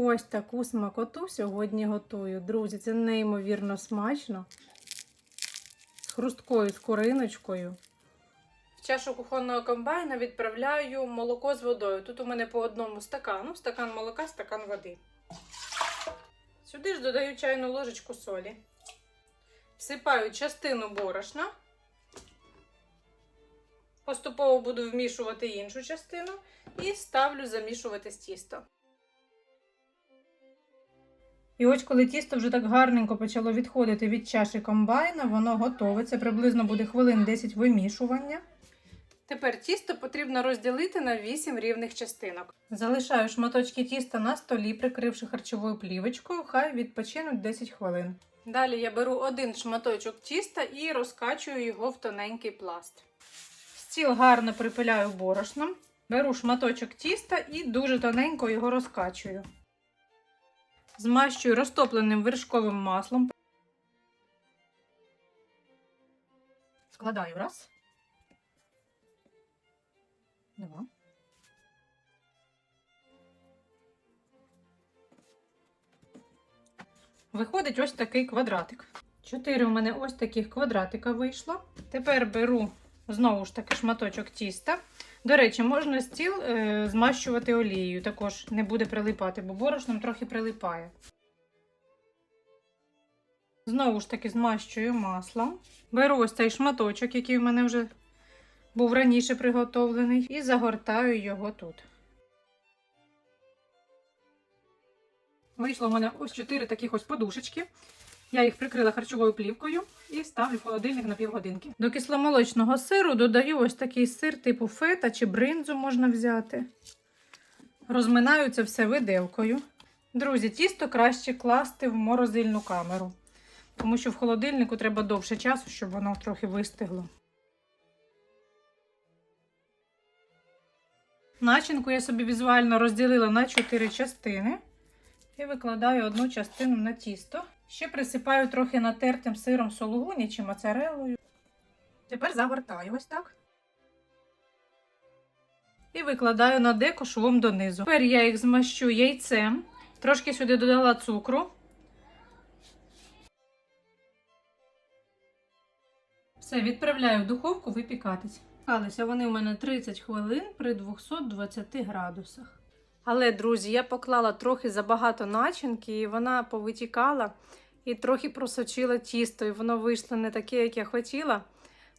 Ось таку смакоту сьогодні готую. Друзі, це неймовірно смачно. З хрусткою скориночкою. В чашу кухонного комбайна відправляю молоко з водою. Тут у мене по одному стакану, стакан молока, стакан води. Сюди ж додаю чайну ложечку солі. Всипаю частину борошна. Поступово буду вмішувати іншу частину і ставлю замішувати з тісто. І ось коли тісто вже так гарненько почало відходити від чаші комбайна, воно готове. Це приблизно буде хвилин 10 вимішування. Тепер тісто потрібно розділити на 8 рівних частинок. Залишаю шматочки тіста на столі, прикривши харчовою плівочкою, хай відпочинуть 10 хвилин. Далі я беру один шматочок тіста і розкачую його в тоненький пласт. Стіл гарно припиляю борошном. Беру шматочок тіста і дуже тоненько його розкачую. Змащую розтопленим вершковим маслом. Складаю раз. Два. Виходить ось такий квадратик. Чотири у мене ось таких квадратика вийшло. Тепер беру знову ж таки шматочок тіста. До речі, можна стіл е, змащувати олією, також не буде прилипати, бо борошном трохи прилипає. Знову ж таки змащую маслом. Беру ось цей шматочок, який у мене вже був раніше приготовлений, і загортаю його тут. Вийшло в мене ось 4 таких ось подушечки. Я їх прикрила харчовою плівкою і ставлю в холодильник на півгодинки. До кисломолочного сиру додаю ось такий сир типу фета чи бринзу можна взяти. Розминаю це все виделкою. Друзі, тісто краще класти в морозильну камеру, тому що в холодильнику треба довше часу, щоб воно трохи вистигло. Начинку я собі візуально розділила на 4 частини і викладаю одну частину на тісто. Ще присипаю трохи натертим сиром сологуні чи моцареллою. Тепер загортаю ось так. І викладаю на деко швом донизу. Тепер я їх змащу яйцем. Трошки сюди додала цукру. Все, відправляю в духовку випікатись. Вони у мене 30 хвилин при 220 градусах. Але, друзі, я поклала трохи забагато начинки, і вона повитікала і трохи просочила тісто, і воно вийшло не таке, як я хотіла.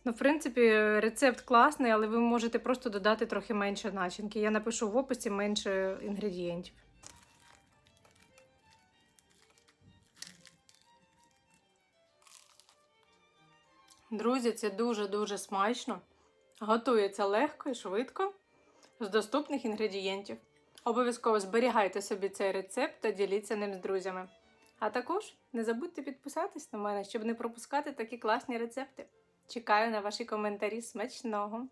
Ну, в принципі, рецепт класний, але ви можете просто додати трохи менше начинки. Я напишу в описі менше інгредієнтів. Друзі, це дуже-дуже смачно. Готується легко і швидко з доступних інгредієнтів. Обов'язково зберігайте собі цей рецепт та діліться ним з друзями. А також не забудьте підписатись на мене, щоб не пропускати такі класні рецепти. Чекаю на ваші коментарі смачного!